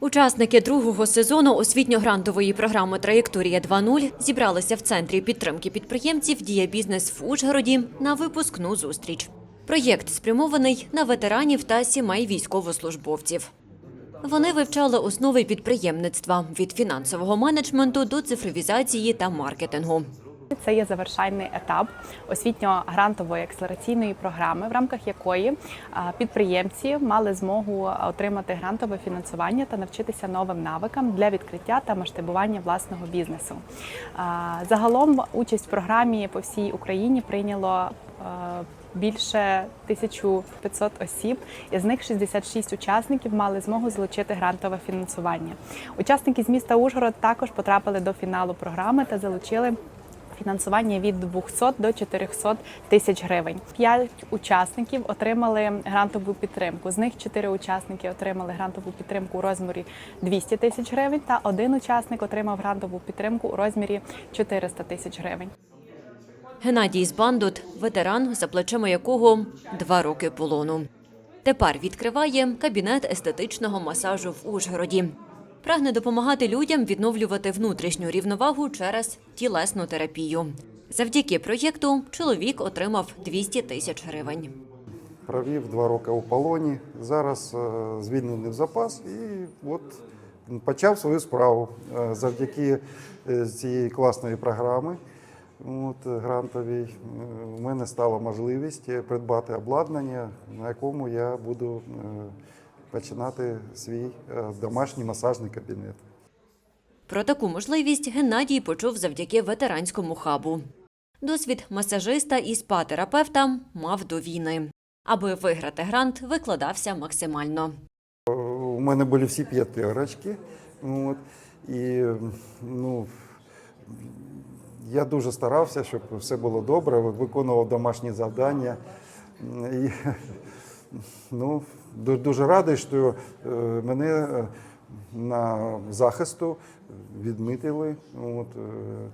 Учасники другого сезону освітньо-грантової програми Траєкторія 2.0 зібралися в центрі підтримки підприємців Дія бізнес в Ужгороді на випускну зустріч. Проєкт спрямований на ветеранів та сімей військовослужбовців. Вони вивчали основи підприємництва від фінансового менеджменту до цифровізації та маркетингу. Це є завершальний етап освітньо-грантової акселераційної програми, в рамках якої підприємці мали змогу отримати грантове фінансування та навчитися новим навикам для відкриття та масштабування власного бізнесу. Загалом участь в програмі по всій Україні прийняло більше 1500 осіб, із них 66 учасників мали змогу залучити грантове фінансування. Учасники з міста Ужгород також потрапили до фіналу програми та залучили фінансування від 200 до 400 тисяч гривень. П'ять учасників отримали грантову підтримку. З них чотири учасники отримали грантову підтримку у розмірі 200 тисяч гривень, та один учасник отримав грантову підтримку у розмірі 400 тисяч гривень. Геннадій Збандут – ветеран, за плечима якого два роки полону. Тепер відкриває кабінет естетичного масажу в Ужгороді. Прагне допомагати людям відновлювати внутрішню рівновагу через тілесну терапію. Завдяки проєкту чоловік отримав 200 тисяч гривень. Провів два роки у полоні. Зараз е, звільнений в запас і от почав свою справу Е, завдяки е, цієї класної програми. От, грантовій у мене стала можливість придбати обладнання, на якому я буду починати свій е, домашній масажний кабінет. Про таку можливість Геннадій почув завдяки ветеранському хабу. Досвід масажиста і спа-терапевта мав до війни. Аби виграти грант, викладався максимально. У мене були всі п'ятирочки. От, і ну, я дуже старався, щоб все було добре, виконував домашні завдання. І, ну, дуже радий, що е, мене е, на захисту відмітили от, е,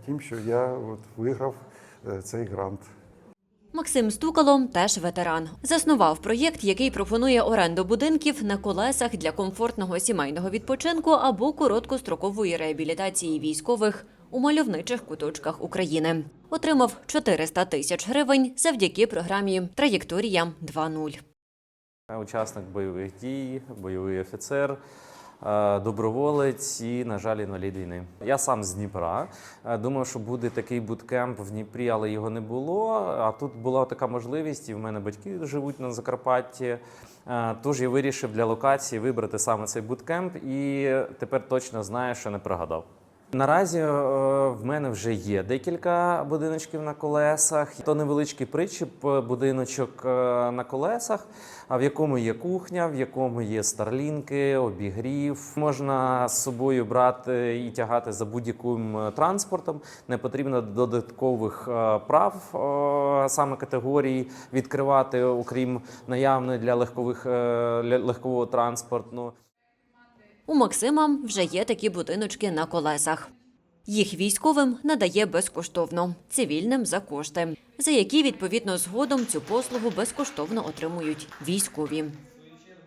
тим, що я от, виграв цей грант. Максим Стукало теж ветеран. Заснував проєкт, який пропонує оренду будинків на колесах для комфортного сімейного відпочинку або короткострокової реабілітації військових у мальовничих куточках України. Отримав 400 тисяч гривень завдяки програмі Траєкторія 2.0. Учасник бойових дій, бойовий офіцер, е, доброволець і, на жаль, інвалід війни. Я сам з Дніпра. Е, Думав, що буде такий буткемп в Дніпрі, але його не було. А тут була така можливість, і в мене батьки живуть на Закарпатті. Е, Тож я вирішив для локації вибрати саме цей буткемп, і тепер точно знаю, що не прогадав. Наразі е, в мене вже є декілька будиночків на колесах. То невеличкий причіп, е, будиночок е, на колесах, а в якому є кухня, в якому є старлінки, обігрів. Можна з собою брати і тягати за будь-яким транспортом. Не потрібно додаткових прав саме категорії відкривати, окрім наявної для легкових для легкового транспорту. У Максима вже є такі будиночки на колесах. Їх військовим надає безкоштовно, цивільним за кошти, за які відповідно згодом цю послугу безкоштовно отримують військові.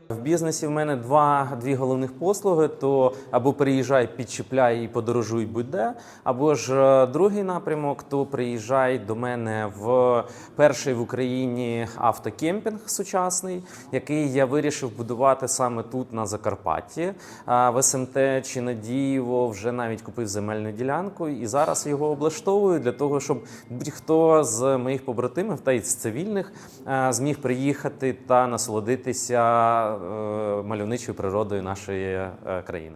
В бізнесі в мене два дві головних послуги: то або приїжджай, підчіпляй і подорожуй будь-де, або ж е, другий напрямок, то приїжджай до мене в перший в Україні автокемпінг сучасний, який я вирішив будувати саме тут на Закарпатті. В СМТ чи Надієво вже навіть купив земельну ділянку, і зараз його облаштовую для того, щоб будь-хто з моїх побратимів та й з цивільних е, зміг приїхати та насолодитися е, мальовничою природою нашої е, країни.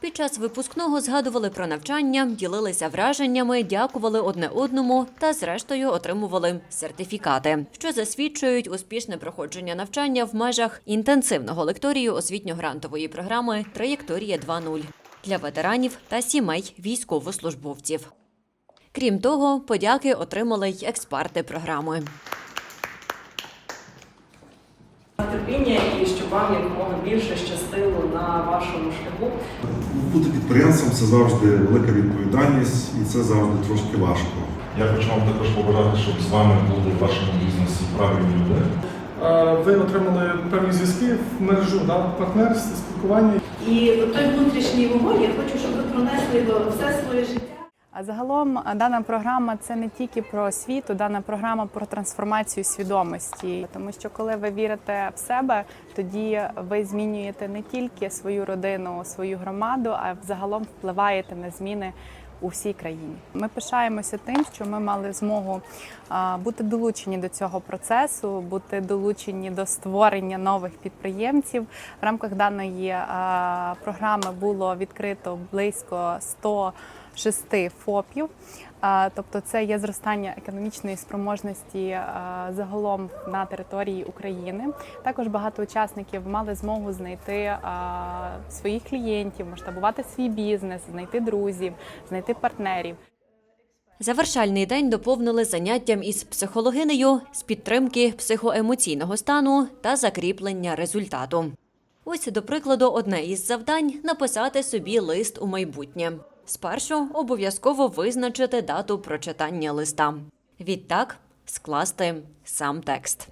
Під час випускного згадували про навчання, ділилися враженнями, дякували одне одному та, зрештою, отримували сертифікати, що засвідчують успішне проходження навчання в межах інтенсивного лекторію освітньо-грантової програми Траєкторія 2.0 для ветеранів та сімей військовослужбовців. Крім того, подяки отримали й експерти програми. Терпіння і щоб вам якомога більше щастило на вашому шляху. Бути підприємцем це завжди велика відповідальність і це завжди трошки важко. Я хочу вам також побажати, щоб з вами були в вашому бізнесі правильні люди. Е, Ви отримали певні зв'язки в мережу да, партнерств, спілкування. І той внутрішній вогонь, я хочу, щоб ви пронесли його все своє життя. А загалом дана програма це не тільки про освіту, дана програма про трансформацію свідомості. Тому що коли ви вірите в себе, тоді ви змінюєте не тільки свою родину, свою громаду, а загалом впливаєте на зміни у всій країні. Ми пишаємося тим, що ми мали змогу бути долучені до цього процесу, бути долучені до створення нових підприємців. В рамках даної програми було відкрито близько 100 шести ФОПів. Тобто це є зростання економічної спроможності загалом на території України. Також багато учасників мали змогу знайти своїх клієнтів, масштабувати свій бізнес, знайти друзів, знайти партнерів. Завершальний день доповнили заняттям із психологинею з підтримки психоемоційного стану та закріплення результату. Ось, до прикладу, одне із завдань написати собі лист у майбутнє. Спершу обов'язково визначити дату прочитання листа. Відтак скласти сам текст.